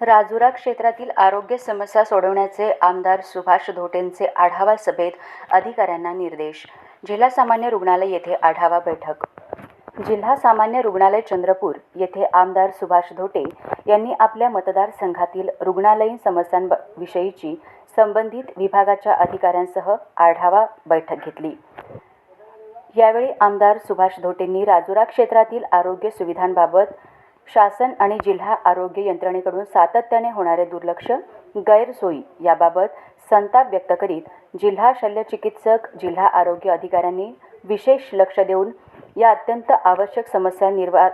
राजुरा क्षेत्रातील आरोग्य समस्या सोडवण्याचे आमदार सुभाष धोटेंचे आढावा सभेत अधिकाऱ्यांना निर्देश. जिल्हा सामान्य रुग्णालय येथे आढावा बैठक. जिल्हा सामान्य रुग्णालय चंद्रपूर येथे आमदार सुभाष धोटे यांनी आपल्या मतदारसंघातील रुग्णालयीन समस्यांविषयीची संबंधित विभागाच्या अधिकाऱ्यांसह आढावा बैठक घेतली. यावेळी आमदार सुभाष धोटेंनी राजुरा क्षेत्रातील आरोग्य सुविधांबाबत शासन आणि जिल्हा आरोग्य यंत्रणेकडून सातत्याने होणारे दुर्लक्ष गैरसोयी याबाबत संताप व्यक्त करीत जिल्हा शल्यचिकित्सक जिल्हा आरोग्य अधिकाऱ्यांनी विशेष लक्ष देऊन या अत्यंत आवश्यक समस्या निर्वार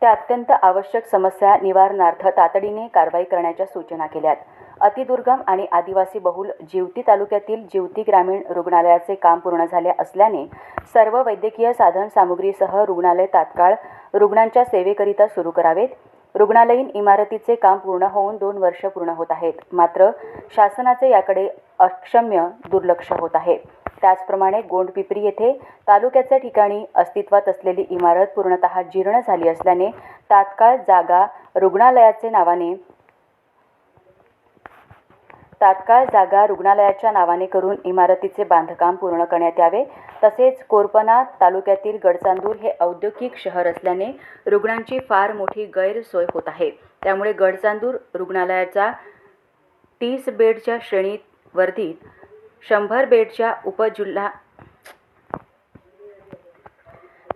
त्या अत्यंत आवश्यक समस्या निवारणार्थ तातडीने कारवाई करण्याच्या सूचना केल्यात. अतिदुर्गम आणि आदिवासी बहुल जिवती तालुक्यातील जिवती ग्रामीण रुग्णालयाचे काम पूर्ण झाले असल्याने सर्व वैद्यकीय साधन सामुग्रीसह रुग्णालय तात्काळ रुग्णांच्या सेवेकरिता सुरू करावेत. रुग्णालयीन इमारतीचे काम पूर्ण होऊन दोन वर्ष पूर्ण होत आहेत. मात्र शासनाचे याकडे अक्षम्य दुर्लक्ष होत आहे. त्याचप्रमाणे गोंडपिपरी येथे तालुक्याच्या ठिकाणी अस्तित्वात असलेली इमारत पूर्णतः जीर्ण झाली असल्याने तात्काळ जागा रुग्णालयाचे नावाने तात्काळ जागा रुग्णालयाच्या नावाने करून इमारतीचे बांधकाम पूर्ण करण्यात यावे. तसेच कोरपना तालुक्यातील गडचांदूर हे औद्योगिक शहर असल्याने रुग्णांची फार मोठी गैरसोय होत आहे. त्यामुळे गडचांदूर रुग्णालयाचा तीस बेडच्या श्रेणीत वर्धित शंभर बेडच्या उपजिल्हा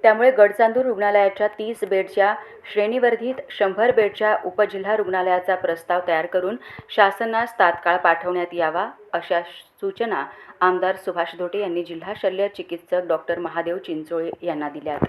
त्यामुळे गडचांदूर रुग्णालयाच्या तीस बेडच्या श्रेणीवर्धित शंभर बेडच्या उपजिल्हा रुग्णालयाचा प्रस्ताव तयार करून शासनास तात्काळ पाठवण्यात यावा अशा सूचना आमदार सुभाष धोटे यांनी जिल्हा शल्य चिकित्सक डॉक्टर महादेव चिंचोळे यांना दिल्यात.